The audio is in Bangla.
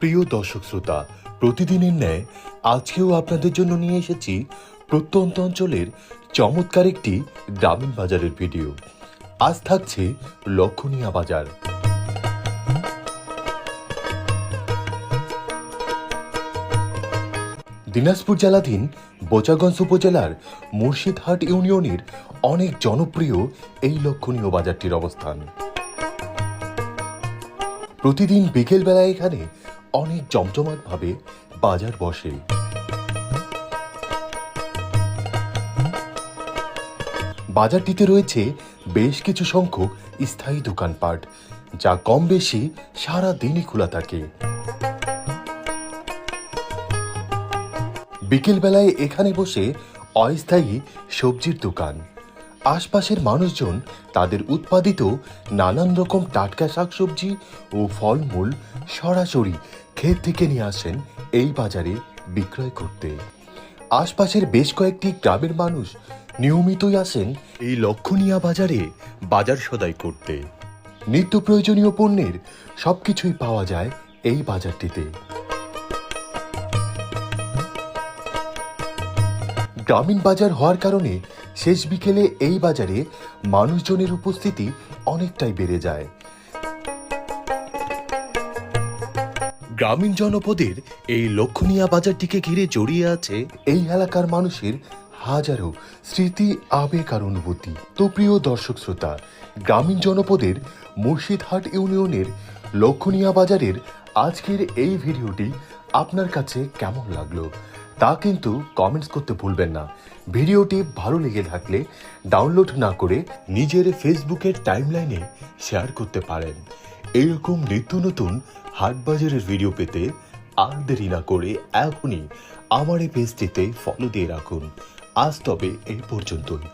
প্রিয় দর্শক শ্রোতা, প্রতিদিনের ন্যায় আজকেও আপনাদের জন্য নিয়ে এসেছি প্রত্যন্ত অঞ্চলের চমৎকার একটি গ্রামীণ বাজারের ভিডিও। আজ থাকছে লক্ষণীয়া বাজার। দিনাজপুর জেলাধীন বোচাগঞ্জ উপজেলার মুর্শিদহাট ইউনিয়নের অনেক জনপ্রিয় এই লক্ষণীয় বাজারটির অবস্থান। প্রতিদিন বিকেলবেলায় এখানে অনেক জমজমাটভাবে বাজার বসে। বাজারটিতে রয়েছে বেশ কিছু সংখ্যক স্থায়ী দোকানপাট, যা কম বেশি সারা দিনই খোলা থাকে। বিকেলবেলায় এখানে বসে অস্থায়ী সবজির দোকান। আশপাশের মানুষজন তাদের উৎপাদিত নানান রকম টাটকা শাকসবজি ও ফলমূল সরাসরি ক্ষেত থেকে নিয়ে আসেন এই বাজারে বিক্রয় করতে। আশপাশের বেশ কয়েকটি গ্রামের মানুষ নিয়মিতই আসেন এই লক্ষণীয়া বাজারে বাজার সদাই করতে। নিত্য প্রয়োজনীয় পণ্যের সবকিছুই পাওয়া যায় এই বাজারটিতে। গ্রামীণ বাজার হওয়ার কারণে শেষ বিকেলে এই বাজারে মানুষজনের উপস্থিতি অনেকটাই বেড়ে যায়। গ্রামীণ জনপদের এই লক্ষণীয়া বাজারটিকে ঘিরে জড়িয়ে আছে এই এলাকার মানুষের হাজারো স্মৃতি, আবেগ আর অনুভূতি। তো প্রিয় দর্শক শ্রোতা, গ্রামীণ জনপদের মুর্শিদহাট ইউনিয়নের লক্ষণীয়া বাজারের আজকের এই ভিডিওটি আপনার কাছে কেমন লাগল? তা কিন্তু কমেন্টস করতে ভুলবেন না। ভিডিওটি ভালো লেগে থাকলে ডাউনলোড না করে নিজের ফেসবুকের টাইমলাইনে শেয়ার করতে পারেন। এরকম নিত্য নতুন হাটবাজারের ভিডিও পেতে আর দেরি না করে এখনই আমার এই পেজটিতে ফলো দিয়ে রাখুন। আজ তবে এই পর্যন্তই।